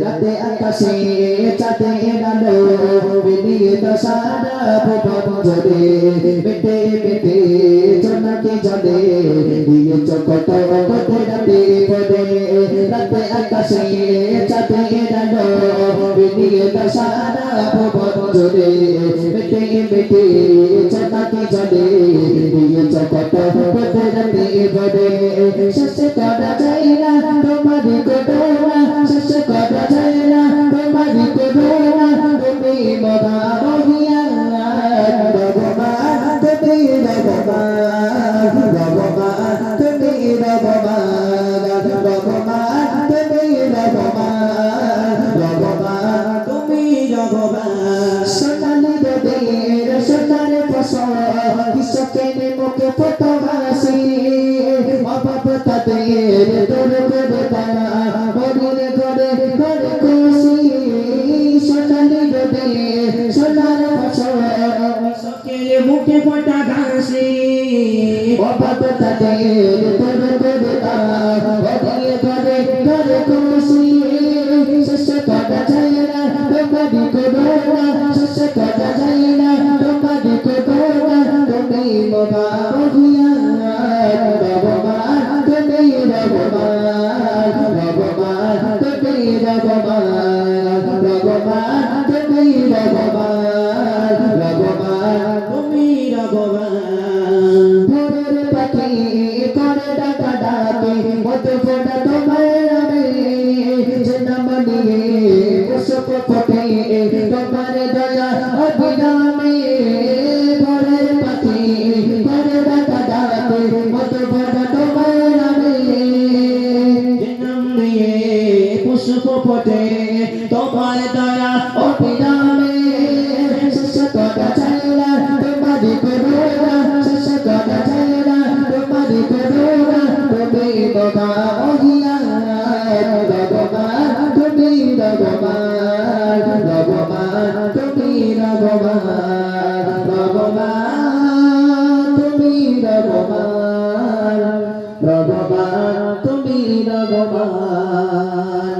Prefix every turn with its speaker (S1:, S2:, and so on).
S1: রাতে আকাশে চাঁদে আলো বিলিয়ে সারা ভুবন জলে মেটে মেটে জোনাকি জলে দিয়েছ কত কত রাতে ভোরে রাতে আকাশে চাঁদে আলো বিলিয়ে সারা ভুবন জলে মেটে মেটে জোনাকি জলে কত ভোরে শেষ করা যায় না তোমারই কোটনা শেষ করা যায় না তোমারই কোটনা তুমি অভাব তাদের তোর করে তারা মরির ঘরে ঘরে খুশি সোনালি রোদের সোনার ফসল
S2: সকেলে মুখে ফোটা ঘাসি
S1: অভাব তাদের তোর করে তারা মরির ঘরে ঘরে খুশি শেষ করা যায় না তোমারি করোনা শেষ করা যায় না তোমারি করোনা তুমি মগা মহিয়া ভগবান ভগবান তুমি ভগবান ভগবান তুমি ভগবান ভোরের পাখি করে ডাকা ডাকে মতো ফোটা তোমার নামে যে নাম নিয়ে পুষ্প ফোটে দয়া অভিরামে বাবা মহিয়া ভগবান তুমি ভগবান ভগবান তুমি ভগবান ভগবান তুমি ভগবান ভগবান তুমি ভগবান